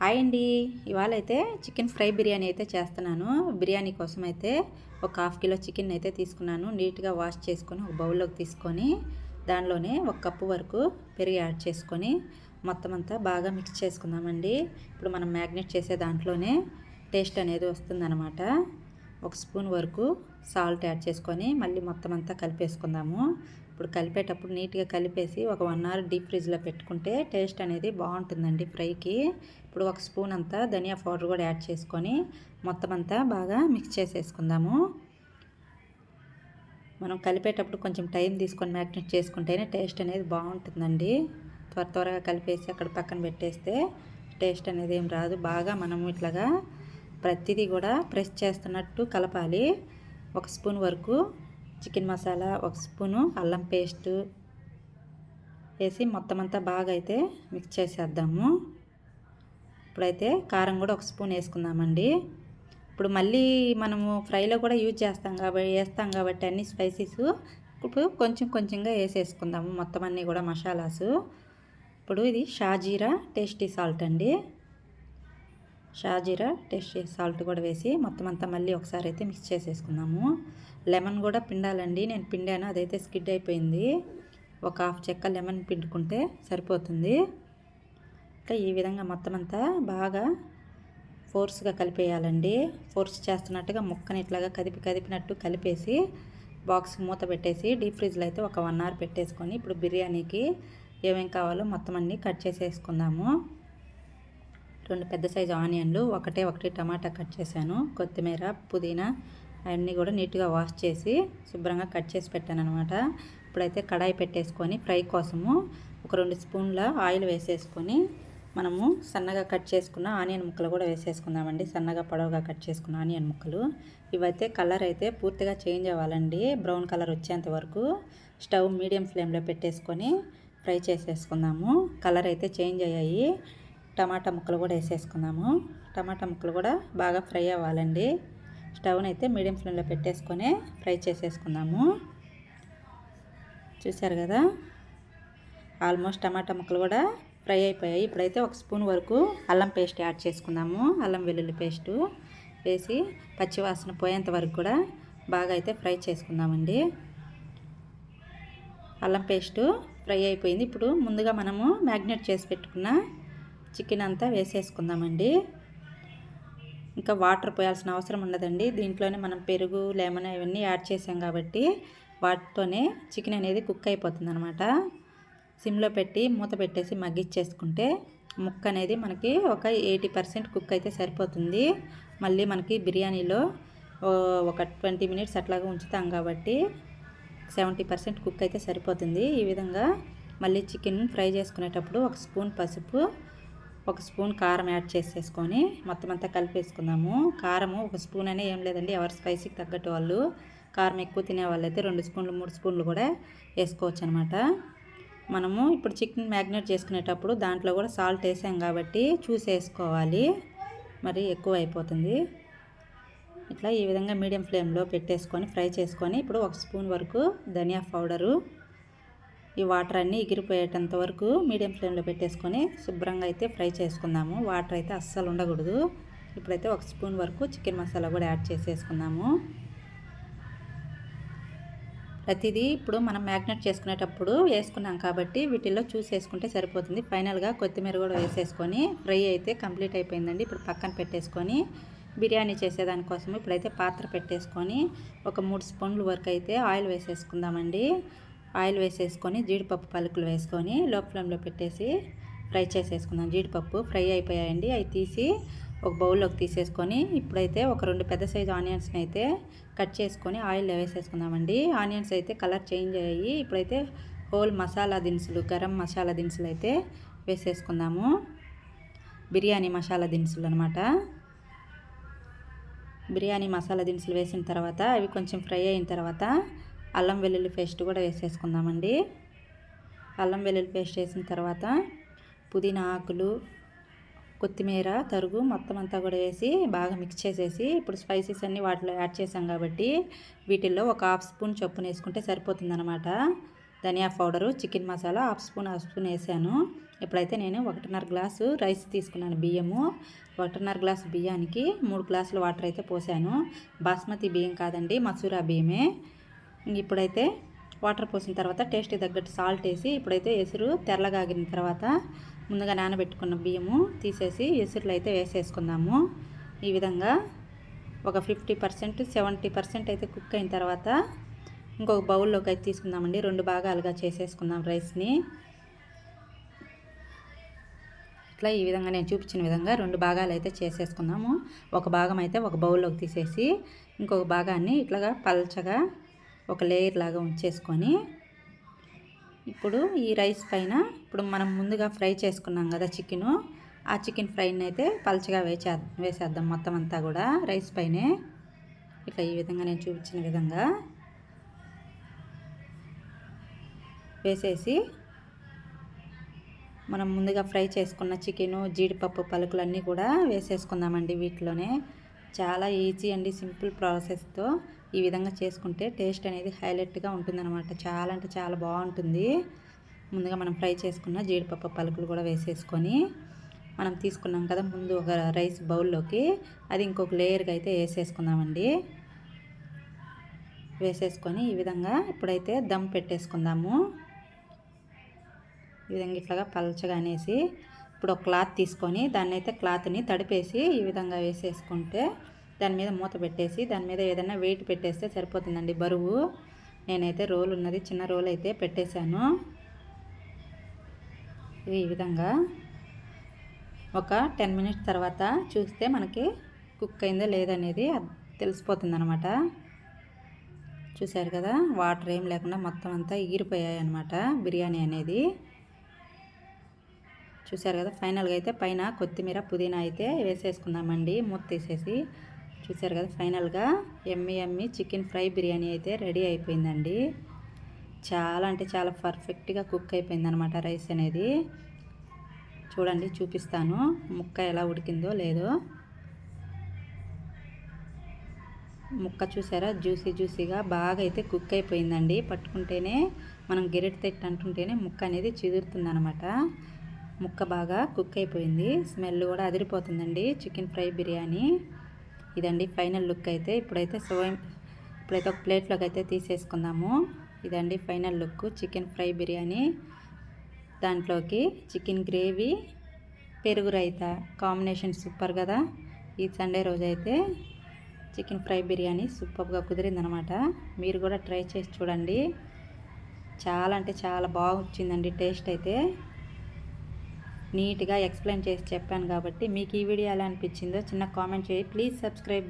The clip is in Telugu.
హాయ్ అండి. ఇవాళ అయితే చికెన్ ఫ్రై బిర్యానీ అయితే చేస్తున్నాను. బిర్యానీ కోసం అయితే ఒక హాఫ్ కిలో చికెన్ అయితే తీసుకున్నాను. నీట్గా వాష్ చేసుకొని ఒక బౌల్లోకి తీసుకొని దానిలోనే ఒక కప్పు వరకు పెరుగు యాడ్ చేసుకొని మొత్తం అంతా బాగా మిక్స్ చేసుకుందామండి. ఇప్పుడు మనం మ్యాగ్నెట్ చేసే దాంట్లోనే టేస్ట్ అనేది వస్తుందన్నమాట. ఒక స్పూన్ వరకు సాల్ట్ యాడ్ చేసుకొని మళ్ళీ మొత్తం అంతా కలిపేసుకుందాము. ఇప్పుడు కలిపేటప్పుడు నీట్గా కలిపేసి ఒక వన్ అవర్ డీప్ ఫ్రిడ్జ్లో పెట్టుకుంటే టేస్ట్ అనేది బాగుంటుందండి ఫ్రైకి. ఇప్పుడు ఒక స్పూన్ అంతా ధనియా పౌడర్ కూడా యాడ్ చేసుకొని మొత్తం అంతా బాగా మిక్స్ చేసేసుకుందాము. మనం కలిపేటప్పుడు కొంచెం టైం తీసుకొని మ్యాగ్నెట్ చేసుకుంటేనే టేస్ట్ అనేది బాగుంటుందండి. త్వర త్వరగా కలిపేసి అక్కడ పక్కన పెట్టేస్తే టేస్ట్ అనేది ఏం రాదు. బాగా మనం ఇట్లాగా ప్రతిదీ కూడా ప్రెస్ చేస్తున్నట్టు కలపాలి. ఒక స్పూన్ వరకు చికెన్ మసాలా ఒక స్పూను అల్లం పేస్టు వేసి మొత్తం అంతా బాగా అయితే మిక్స్ చేసేద్దాము. ఇప్పుడైతే కారం కూడా ఒక స్పూన్ వేసుకుందామండి. ఇప్పుడు మళ్ళీ మనము ఫ్రైలో కూడా యూజ్ చేస్తాం కాబట్టి వేస్తాం కాబట్టి అన్ని స్పైసెస్ ఇప్పుడు కొంచెం కొంచెంగా వేసేసుకుందాము మొత్తం అన్నీ కూడా మసాలాసు. ఇప్పుడు ఇది షాజీరా టేస్టీ సాల్ట్ అండి. షాజీరా టేస్టీ సాల్ట్ కూడా వేసి మొత్తం అంతా మళ్ళీ ఒకసారి అయితే మిక్స్ చేసేసుకుందాము. లెమన్ కూడా పిండాలండి. నేను పిండాను అదైతే స్కిడ్ అయిపోయింది. ఒక హాఫ్ చెక్క లెమన్ పిండుకుంటే సరిపోతుంది. ఇంకా ఈ విధంగా మొత్తం అంతా బాగా ఫోర్స్గా కలిపేయాలండి. ఫోర్స్ చేస్తున్నట్టుగా ముక్కని ఇట్లాగా కదిపి కదిపినట్టు కలిపేసి బాక్స్ మూత పెట్టేసి డీప్ ఫ్రిడ్జ్లో అయితే ఒక వన్ అవర్ పెట్టేసుకొని ఇప్పుడు బిర్యానీకి ఏమేం కావాలో మొత్తం అన్నీ కట్ చేసేసుకుందాము. రెండు పెద్ద సైజు ఆనియన్లు ఒకటే ఒకటి టమాటా కట్ చేశాను. కొత్తిమీర పుదీనా అవన్నీ కూడా నీట్గా వాష్ చేసి శుభ్రంగా కట్ చేసి పెట్టాను అనమాట ఇప్పుడైతే కడాయి పెట్టేసుకొని ఫ్రై కోసము ఒక రెండు స్పూన్ల ఆయిల్ వేసేసుకొని మనము సన్నగా కట్ చేసుకున్న ఆనియన్ ముక్కలు కూడా వేసేసుకుందామండి. సన్నగా పొడవుగా కట్ చేసుకున్న ఆనియన్ ముక్కలు. ఇవైతే కలర్ అయితే పూర్తిగా చేంజ్ అవ్వాలండి. బ్రౌన్ కలర్ వచ్చేంత వరకు స్టవ్ మీడియం ఫ్లేమ్లో పెట్టేసుకొని ఫ్రై చేసేసుకుందాము. కలర్ అయితే చేంజ్ అయ్యాయి. టమాటా ముక్కలు కూడా వేసేసుకుందాము. టమాటా ముక్కలు కూడా బాగా ఫ్రై అవ్వాలండి. స్టవ్ని అయితే మీడియం ఫ్లేమ్లో పెట్టేసుకొని ఫ్రై చేసేసుకుందాము. చూసారు కదా? ఆల్మోస్ట్ టమాటా ముక్కలు కూడా ఫ్రై అయిపోయాయి. ఇప్పుడైతే ఒక స్పూన్ వరకు అల్లం పేస్ట్ యాడ్ చేసుకుందాము. అల్లం వెల్లుల్లి పేస్టు వేసి పచ్చివాసన పోయేంత వరకు కూడా బాగా అయితే ఫ్రై చేసుకుందామండి. అల్లం పేస్టు ఫ్రై అయిపోయింది. ఇప్పుడు ముందుగా మనము మ్యాగ్నేట్ చేసి పెట్టుకున్న చికెన్ అంతా వేసేసుకుందామండి. ఇంకా వాటర్ పోయాల్సిన అవసరం ఉండదండి. దీంట్లోనే మనం పెరుగు లెమన్ ఇవన్నీ యాడ్ చేసాం కాబట్టి వాటితోనే చికెన్ అనేది కుక్ అయిపోతుంది అనమాట సిమ్లో పెట్టి మూత పెట్టేసి మగ్గిచ్చేసుకుంటే ముక్క అనేది మనకి ఒక ఎయిటీ పర్సెంట్ కుక్ అయితే సరిపోతుంది. మళ్ళీ మనకి బిర్యానీలో ఒక ట్వంటీ మినిట్స్ అట్లాగా ఉంచుతాం కాబట్టి సెవెంటీ పర్సెంట్ కుక్ అయితే సరిపోతుంది. ఈ విధంగా మళ్ళీ చికెన్ ఫ్రై చేసుకునేటప్పుడు ఒక స్పూన్ పసుపు ఒక స్పూన్ కారం యాడ్ చేసేసుకొని మొత్తం అంతా కలిపేసుకుందాము. కారము ఒక స్పూన్ అనే ఏం లేదండి ఎవరు స్పైసీకి తగ్గట్టు వాళ్ళు కారం ఎక్కువ తినే వాళ్ళైతే రెండు స్పూన్లు మూడు స్పూన్లు కూడా వేసుకోవచ్చు అనమాట మనము ఇప్పుడు చికెన్ మ్యాగ్నేట్ చేసుకునేటప్పుడు దాంట్లో కూడా సాల్ట్ వేసాం కాబట్టి చూసి వేసుకోవాలి మరి ఎక్కువ అయిపోతుంది. ఇట్లా ఈ విధంగా మీడియం ఫ్లేమ్లో పెట్టేసుకొని ఫ్రై చేసుకొని ఇప్పుడు ఒక స్పూన్ వరకు ధనియా పౌడరు ఈ వాటర్ అన్నీ ఎగిరిపోయేటంత వరకు మీడియం ఫ్లేమ్లో పెట్టేసుకొని శుభ్రంగా అయితే ఫ్రై చేసుకుందాము. వాటర్ అయితే అస్సలు ఉండకూడదు. ఇప్పుడైతే ఒక స్పూన్ వరకు చికెన్ మసాలా కూడా యాడ్ చేసేసుకుందాము. ప్రతిదీ ఇప్పుడు మనం మ్యాగ్నెట్ చేసుకునేటప్పుడు వేసుకున్నాం కాబట్టి వీటిల్లో చూసేసుకుంటే సరిపోతుంది. ఫైనల్గా కొత్తిమీర కూడా వేసేసుకొని ఫ్రై అయితే కంప్లీట్ అయిపోయిందండి. ఇప్పుడు పక్కన పెట్టేసుకొని బిర్యానీ చేసేదానికోసం ఇప్పుడైతే పాత్ర పెట్టేసుకొని ఒక మూడు స్పూన్ల వరకు అయితే ఆయిల్ వేసేసుకుందామండి. ఆయిల్ వేసేసుకొని జీడిపప్పు పలుకులు వేసుకొని లో ఫ్లేమ్లో పెట్టేసి ఫ్రై చేసేసుకుందాం. జీడిపప్పు ఫ్రై అయిపోయాయండి. అవి తీసి ఒక బౌల్లోకి తీసేసుకొని ఇప్పుడైతే ఒక రెండు పెద్ద సైజు ఆనియన్స్ని అయితే కట్ చేసుకొని ఆయిల్లో వేసేసుకుందామండి. ఆనియన్స్ అయితే కలర్ చేంజ్ అయ్యాయి ఇప్పుడైతే హోల్ మసాలా దినుసులు గరం మసాలా దినుసులు అయితే వేసేసుకుందాము. బిర్యానీ మసాలా దినుసులు అనమాట బిర్యానీ మసాలా దినుసులు వేసిన తర్వాత అవి కొంచెం ఫ్రై అయిన తర్వాత అల్లం వెల్లుల్లి పేస్ట్ కూడా వేసేసుకుందామండి. అల్లం వెల్లుల్లి పేస్ట్ వేసిన తర్వాత పుదీనా ఆకులు కొత్తిమీర తరుగు మొత్తం అంతా కూడా వేసి బాగా మిక్స్ చేసేసి ఇప్పుడు స్పైసెస్ అన్నీ వాటిలో యాడ్ చేసాం కాబట్టి వీటిల్లో ఒక హాఫ్ స్పూన్ చొప్పున వేసుకుంటే సరిపోతుందన్నమాట. ధనియా powder chicken masala half spoon half spoon వేసాను. ఇప్పుడైతే నేను ఒకటిన్నర గ్లాసు రైస్ తీసుకున్నాను బియ్యము. ఒకటిన్నర గ్లాసు బియ్యానికి మూడు గ్లాసులు వాటర్ అయితే పోసాను. బాస్మతి బియ్యం కాదండి మసూరా బియ్యమే. ఇప్పుడైతే వాటర్ పోసిన తర్వాత టేస్ట్ తగ్గట్టు సాల్ట్ వేసి ఇప్పుడైతే ఎసురు తెల్లగాగిన తర్వాత ముందుగా నానబెట్టుకున్న బియ్యము తీసేసి ఎసురులు అయితే వేసేసుకుందాము. ఈ విధంగా ఒక ఫిఫ్టీ పర్సెంట్ సెవెంటీ పర్సెంట్ అయితే కుక్ అయిన తర్వాత ఇంకొక బౌల్లోకి అయితే తీసుకుందామండి. రెండు భాగాలుగా చేసేసుకుందాం రైస్ని. ఇట్లా ఈ విధంగా నేను చూపించిన విధంగా రెండు భాగాలు అయితే చేసేసుకుందాము. ఒక భాగం అయితే ఒక బౌల్లోకి తీసేసి ఇంకొక భాగాన్ని ఇట్లాగా పల్చగా ఒక లేయర్ లాగా ఉంచేసుకొని ఇప్పుడు ఈ రైస్ పైన ఇప్పుడు మనం ముందుగా ఫ్రై చేసుకున్నాం కదా చికెను ఆ చికెన్ ఫ్రైని అయితే పల్చగా వేసే వేసేద్దాం మొత్తం అంతా కూడా రైస్ పైనే. ఇట్లా ఈ విధంగా నేను చూపించిన విధంగా వేసేసి మనం ముందుగా ఫ్రై చేసుకున్న చికెను జీడిపప్పు పలుకులన్నీ కూడా వేసేసుకుందామండి వీటిలోనే. చాలా ఈజీ అండి సింపుల్ ప్రాసెస్తో ఈ విధంగా చేసుకుంటే టేస్ట్ అనేది హైలైట్గా ఉంటుందన్నమాట. చాలా అంటే చాలా బాగుంటుంది. ముందుగా మనం ఫ్రై చేసుకున్న జీడిపప్పు పలుకులు కూడా వేసేసుకొని మనం తీసుకున్నాం కదా ముందు ఒక రైస్ బౌల్లోకి అది ఇంకొక లేయర్గా అయితే వేసేసుకుందామండి. వేసేసుకొని ఈ విధంగా ఇప్పుడైతే దమ్ పెట్టేసుకుందాము. ఈ విధంగా ఇట్లాగా పలచగా అనేసి ఇప్పుడు ఒక క్లాత్ తీసుకొని దాన్ని అయితే క్లాత్ని తడిపేసి ఈ విధంగా వేసేసుకుంటే దాని మీద మూత పెట్టేసి దాని మీద ఏదైనా వెయిట్ పెట్టేస్తే సరిపోతుందండి బరువు. నేనైతే రోల్ ఉన్నది చిన్న రోల్ అయితే పెట్టేశాను. ఈ విధంగా ఒక టెన్ మినిట్స్ తర్వాత చూస్తే మనకి కుక్ అయిందో లేదనేది తెలిసిపోతుంది అనమాట చూశారు కదా వాటర్ ఏం లేకుండా మొత్తం అంతా ఎగిరిపోయాయి అనమాట బిర్యానీ అనేది. చూశారు కదా ఫైనల్గా అయితే పైన కొత్తిమీర పుదీనా అయితే వేసేసుకుందామండి. మూత తీసేసి చూసారు కదా ఫైనల్గా ఎమ్మి ఎమ్మి చికెన్ ఫ్రై బిర్యానీ అయితే రెడీ అయిపోయిందండి. చాలా అంటే చాలా పర్ఫెక్ట్గా కుక్ అయిపోయిందనమాట రైస్ అనేది. చూడండి చూపిస్తాను. ముక్క ఎలా ఉడికిందో లేదో. ముక్క చూసారా జ్యూసీ జ్యూసీగా బాగా అయితే కుక్ అయిపోయిందండి. పట్టుకుంటేనే మనం గిరెట్ తెట్టు అంటుంటేనే ముక్క అనేది చిదురుతుంది అనమాట ముక్క బాగా కుక్ అయిపోయింది. స్మెల్ కూడా అదిరిపోతుందండి. Chicken fry biryani. ఇదండి ఫైనల్ లుక్ అయితే. ఇప్పుడైతే సోయం ఇప్పుడైతే ఒక ప్లేట్లోకి అయితే తీసేసుకుందాము. ఇదండి final look. Chicken fry biryani. దాంట్లోకి చికెన్ గ్రేవీ పెరుగు రైత. కాంబినేషన్ సూపర్ కదా. ఈ సండే రోజు అయితే చికెన్ ఫ్రై బిర్యానీ సూపర్గా కుదిరిందనమాట. మీరు కూడా ట్రై చేసి చూడండి. చాలా అంటే చాలా బాగా వచ్చిందండి టేస్ట్ అయితే. నీట్గా ఎక్స్ప్లెయిన్ చేసి చెప్పాను కాబట్టి మీకు ఈ వీడియో ఎలా అనిపించిందో చిన్న కామెంట్ చేయి. Please subscribe.